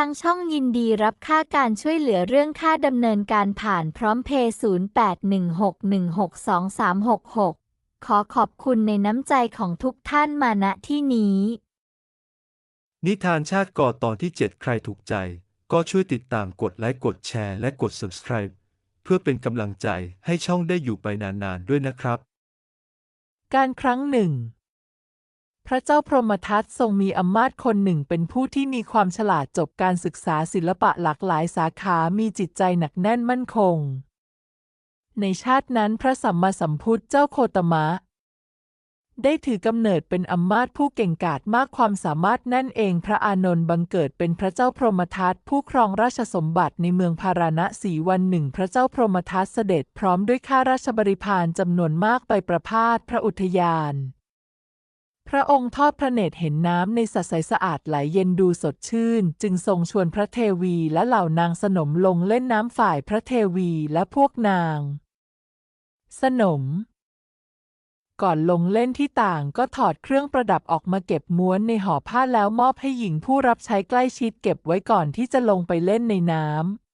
ทางช่องยินดีรับค่าการช่วยเหลือเรื่องค่าดำเนินการผ่านพร้อมเพย์0816162366 ขอขอบคุณในน้ำใจของทุกท่านมาณที่นี้ นิทานชาติก่อตอนที่ 7 ใครถูกใจ ก็ช่วยติดตามกดไลค์กดแชร์และกด subscribe เพื่อเป็นกำลังใจให้ช่องได้อยู่ไปนานๆด้วยนะครับ การครั้งหนึ่ง พระเจ้าพรหมทัตทรงมีอำมาตย์คนหนึ่งเป็นผู้ที่มีความฉลาดจบการศึกษาศิลปะหลากหลายสาขามีจิตใจหนักแน่นมั่นคง ในชาตินั้นพระสัมมาสัมพุทธเจ้าโคตมะ ได้ถือกำเนิดเป็นอำมาตย์ผู้เก่งกาจมากความสามารถนั่นเองพระอานนท์บังเกิดเป็นพระเจ้าพรหมทัตผู้ครองราชสมบัติในเมืองพาราณสีวันหนึ่ง พระเจ้าพรหมทัตเสด็จพร้อมด้วยข้าราชบริพารจำนวนมากไปประพาสพระอุทยาน พระองค์ทอดพระเนตรเห็นน้ำในสระใสสะอาดไหลเย็นดูสดชื่น จึงทรงชวนพระเทวีและเหล่านางสนมลงเล่นน้ำฝ่ายพระเทวีและพวกนาง สนม ก่อนลงเล่นที่ต่างก็ถอดเครื่องประดับออกมาเก็บม้วนในห่อผ้าแล้วมอบให้หญิงผู้รับใช้ใกล้ชิดเก็บไว้ก่อนที่จะลงไปเล่นในน้ำ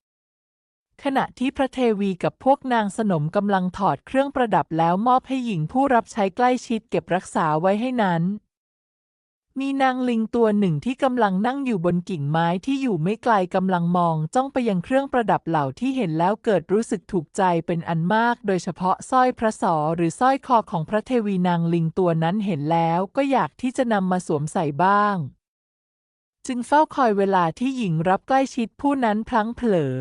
ขณะที่พระเทวีกับพวกนางสนมกำลังถอดเครื่องประดับแล้วมอบให้หญิงผู้รับใช้ใกล้ชิดเก็บรักษาไว้ให้นั้น มีนางลิงตัวหนึ่งที่กำลังนั่งอยู่บนกิ่งไม้ที่อยู่ไม่ไกลกำลังมองจ้องไปยังเครื่องประดับเหล่าที่เห็นแล้วเกิดรู้สึกถูกใจเป็นอันมาก โดยเฉพาะสร้อยพระสอหรือสร้อยคอของพระเทวีนางลิงตัวนั้นเห็นแล้วก็อยากที่จะนำมาสวมใส่บ้าง จึงเฝ้าคอยเวลาที่หญิงรับใกล้ชิดผู้นั้นพลั้งเผลอ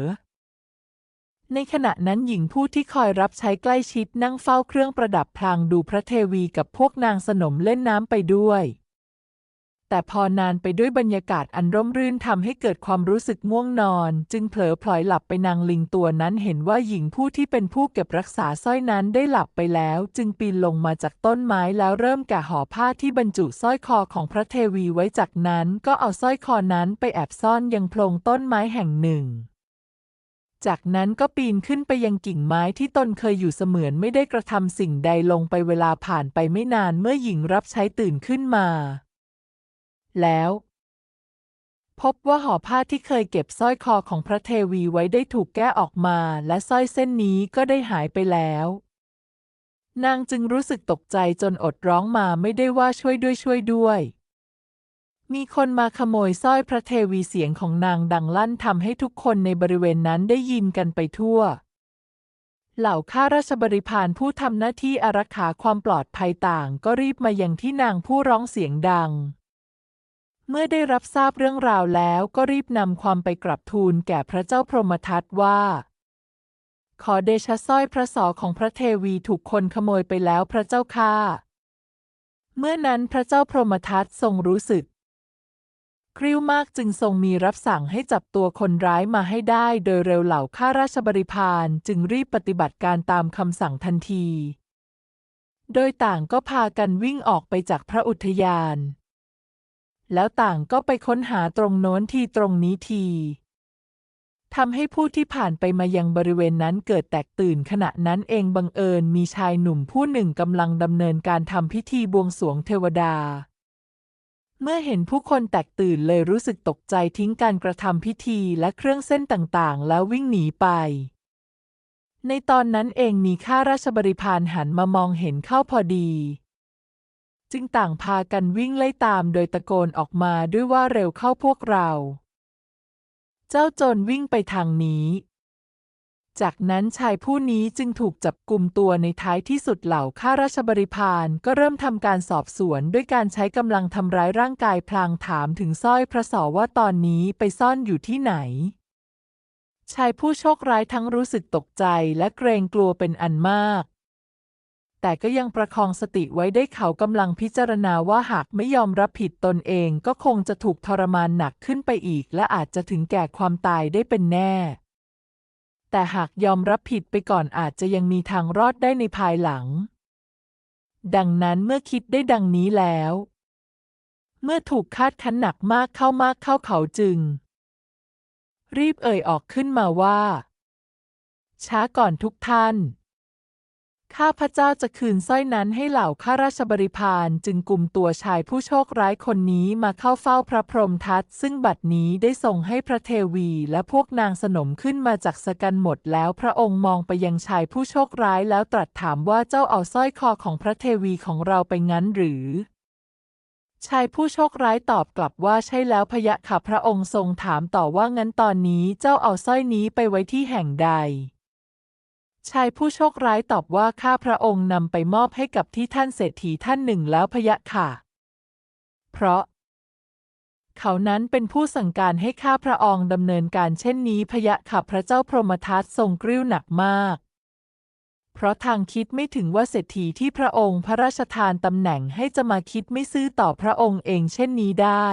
ในขณะนั้นหญิงผู้ที่คอยรับใช้ใกล้ชิดนั่งเฝ้าเครื่องประดับพลางดูพระเทวีกับพวกนางสนมเล่นน้ำไปด้วย แต่พอนานไปด้วยบรรยากาศอันร่มรื่นทำให้เกิดความรู้สึกง่วงนอน จึงเผลอพลอยหลับไปนางลิงตัวนั้นเห็นว่าหญิงผู้ที่เป็นผู้เก็บรักษาสร้อยนั้นได้หลับไปแล้ว จึงปีนลงมาจากต้นไม้แล้วเริ่มแกะห่อผ้าที่บรรจุสร้อยคอของพระเทวีไว้จากนั้น ก็เอาสร้อยคอนั้นไปแอบซ่อนยังโพรงต้นไม้แห่งหนึ่ง จากนั้นก็ปีนขึ้นไปยังกิ่งไม้ที่ตนเคยอยู่เสมือนไม่ได้กระทำสิ่งใดลงไปเวลาผ่านไปไม่นานเมื่อหญิงรับใช้ตื่นขึ้นมา แล้ว พบว่าห่อผ้าที่เคยเก็บสร้อยคอของพระเทวีไว้ได้ถูกแก้ออกมา และสร้อยเส้นนี้ก็ได้หายไปแล้ว นางจึงรู้สึกตกใจจนอดร้องมาไม่ได้ว่าช่วยด้วยช่วยด้วย มีคนมาขโมยสร้อยพระเทวีเสียงของนางดังลั่นทำให้ทุกคนในบริเวณนั้นได้ยินกันไปทั่ว เหล่าข้าราชบริพารผู้ทำหน้าที่อารักขาความปลอดภัยต่างก็รีบมายังที่นางผู้ร้องเสียงดัง เมื่อได้รับทราบเรื่องราวแล้วก็รีบนำความไปกราบทูลแก่พระเจ้าพรหมทัตว่า ขอเดชะสร้อยพระสอของพระเทวีถูกคนขโมยไปแล้วพระเจ้าค่ะเมื่อนั้นพระเจ้าพรหมทัตทรงรู้สึก กริ้วมากจึงทรงมีรับสั่งให้จับตัวคนร้ายมาให้ได้โดยเร็วเหล่าข้าราชบริพารจึงรีบปฏิบัติการตามคำสั่งทันที โดยต่างก็พากันวิ่งออกไปจากพระอุทยาน แล้วต่างก็ไปค้นหาตรงโน้นทีตรงนี้ทีทำให้ผู้ที่ผ่านไปมายังบริเวณนั้นเกิดแตกตื่นขณะนั้นเองบังเอิญมีชายหนุ่มผู้หนึ่งกำลังดำเนินการทำพิธีบวงสรวงเทวดา เมื่อเห็นผู้คนแตกตื่นเลยรู้สึกตกใจทิ้งการกระทำพิธีและเครื่องเส้นต่างๆ แล้ววิ่งหนีไป ในตอนนั้นเองมีข้าราชบริพารหันมามองเห็นเข้าพอดี จึงต่างพากันวิ่งไล่ตามโดยตะโกนออกมาด้วยว่าเร็วเข้าพวกเรา เจ้าโจรวิ่งไปทางนี้ จากนั้นชายผู้นี้จึงถูกจับกลุ่มตัวในท้ายที่สุดเหล่าข้าราชบริพารก็เริ่มทำการสอบสวนด้วยการใช้กำลังทำร้ายร่างกายพลางถามถึงสร้อยพระสอว่าตอนนี้ไปซ่อนอยู่ที่ไหน ชายผู้โชคร้ายทั้งรู้สึกตกใจและเกรงกลัวเป็นอันมาก แต่ก็ยังประคองสติไว้ได้เขากำลังพิจารณาว่าหากไม่ยอมรับผิดตนเองก็คงจะถูกทรมานหนักขึ้นไปอีก และอาจจะถึงแก่ความตายได้เป็นแน่ แต่หากยอมรับผิดไปก่อนอาจจะยังมีทางรอดได้ในภายหลัง ดังนั้นเมื่อคิดได้ดังนี้แล้ว เมื่อถูกคาดคั้นหนักมากเข้ามากเข้าเขาจึง รีบเอ่ยออกขึ้นมาว่า ช้าก่อนทุกท่าน ข้าพเจ้าจะคืนสร้อยนั้นให้เหล่าข้าราชบริพารจึงกลุ่มตัวชายผู้โชคร้ายคนนี้มาเข้าเฝ้าพระพรหมทัตซึ่งบัดนี้ได้ส่งให้พระเทวีและพวกนางสนมขึ้นมาจากสกันหมดแล้วพระองค์มองไปยังชายผู้โชคร้ายแล้วตรัสถามว่าเจ้าเอาสร้อยคอของพระเทวีของเราไปงั้นหรือ ชายผู้โชคร้ายตอบกลับว่าใช่แล้วพยะค่ะพระองค์ทรงถามต่อว่างั้นตอนนี้เจ้าเอาสร้อยนี้ไปไว้ที่แห่งใด ชายผู้โชคร้ายตอบว่าข้าพระองค์นำไปมอบให้กับที่ท่านเศรษฐีท่านหนึ่งแล้วพะยะค่ะ เพราะ เขานั้นเป็นผู้สั่งการให้ข้าพระองค์ดำเนินการเช่นนี้พะยะค่ะพระเจ้าพรหมทัตทรงกริ้วหนักมาก เพราะทางคิดไม่ถึงว่าเศรษฐีที่พระองค์พระราชทานตำแหน่งให้จะมาคิดไม่ซื่อต่อพระองค์เองเช่นนี้ได้